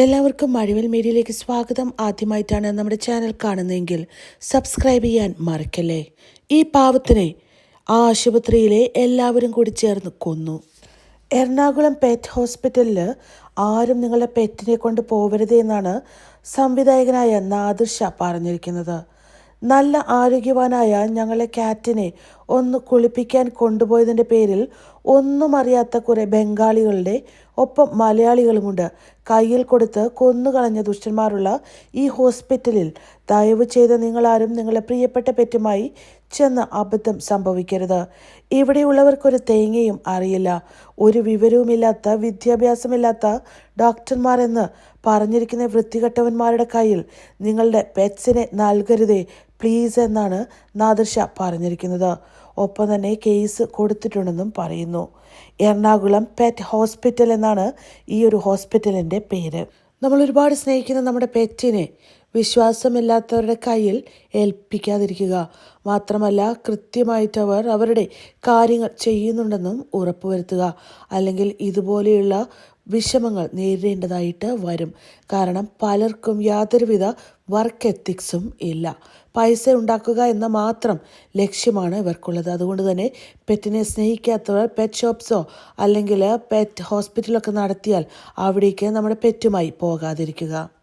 എല്ലാവർക്കും മഴവിൽ മീഡിയയിലേക്ക് സ്വാഗതം. ആദ്യമായിട്ടാണ് നമ്മുടെ ചാനൽ കാണുന്നതെങ്കിൽ സബ്സ്ക്രൈബ് ചെയ്യാൻ മറക്കല്ലേ? ഈ പാവത്തിനെ ആ ആശുപത്രിയിലെ എല്ലാവരും കൂടി ചേർന്ന് കൊന്നു. എറണാകുളം പെറ്റ് ഹോസ്പിറ്റലിൽ ആരും നിങ്ങളുടെ പെറ്റിനെ കൊണ്ട് പോവരുത് എന്നാണ് സംവിധായകനായ നാദിർ ഷാ പറഞ്ഞിരിക്കുന്നത്. നല്ല ആരോഗ്യവാനായ ഞങ്ങളെ കാറ്റിനെ ഒന്ന് കുളിപ്പിക്കാൻ കൊണ്ടുപോയതിന്റെ പേരിൽ ഒന്നും അറിയാത്ത കുറെ ബംഗാളികളുടെ ഒപ്പം മലയാളികളുമുണ്ട്. കയ്യിൽ കൊടുത്ത് കൊന്നുകളഞ്ഞ ദുഷ്ടന്മാരുള്ള ഈ ഹോസ്പിറ്റലിൽ ദയവ് ചെയ്ത് നിങ്ങളാരും നിങ്ങളുടെ പ്രിയപ്പെട്ട പെറ്റുമായി ചെന്ന് അബദ്ധം സംഭവിക്കരുത്. ഇവിടെയുള്ളവർക്കൊരു തേങ്ങയും അറിയില്ല. ഒരു വിവരവുമില്ലാത്ത വിദ്യാഭ്യാസമില്ലാത്ത ഡോക്ടർമാരെന്ന് പറഞ്ഞിരിക്കുന്ന വൃത്തികെട്ടവന്മാരുടെ കയ്യിൽ നിങ്ങളുടെ പെറ്റ്സിനെ നൽകരുതേ. പ്ലീസ് എന്നാണ് നാദർഷ പറഞ്ഞിരിക്കുന്നത്. ഒപ്പം തന്നെ കേസ് കൊടുത്തിട്ടുണ്ടെന്നും പറയുന്നു. എറണാകുളം പെറ്റ് ഹോസ്പിറ്റൽ എന്നാണ് ഈ ഒരു ഹോസ്പിറ്റലിന്റെ പേര്. നമ്മൾ ഒരുപാട് സ്നേഹിക്കുന്ന നമ്മുടെ പെറ്റിനെ വിശ്വാസമില്ലാത്തവരുടെ കയ്യിൽ ഏൽപ്പിക്കാതിരിക്കുക. മാത്രമല്ല കൃത്യമായിട്ട് അവർ അവരുടെ കാര്യങ്ങൾ ചെയ്യുന്നുണ്ടെന്നും ഉറപ്പുവരുത്തുക. അല്ലെങ്കിൽ ഇതുപോലെയുള്ള വിഷമങ്ങൾ നേരിടേണ്ടതായിട്ട് വരും. കാരണം പലർക്കും യാതൊരുവിധ വർക്ക് എത്തിക്സും ഇല്ല. പൈസ ഉണ്ടാക്കുക എന്ന മാത്രം ലക്ഷ്യമാണ് ഇവർക്കുള്ളത്. അതുകൊണ്ട് തന്നെ പെറ്റിനെ സ്നേഹിക്കാത്തവർ പെറ്റ് ഷോപ്സോ അല്ലെങ്കിൽ പെറ്റ് ഹോസ്പിറ്റലൊക്കെ നടത്തിയാൽ അവിടേക്ക് നമ്മുടെ പെറ്റുമായി പോകാതിരിക്കുക.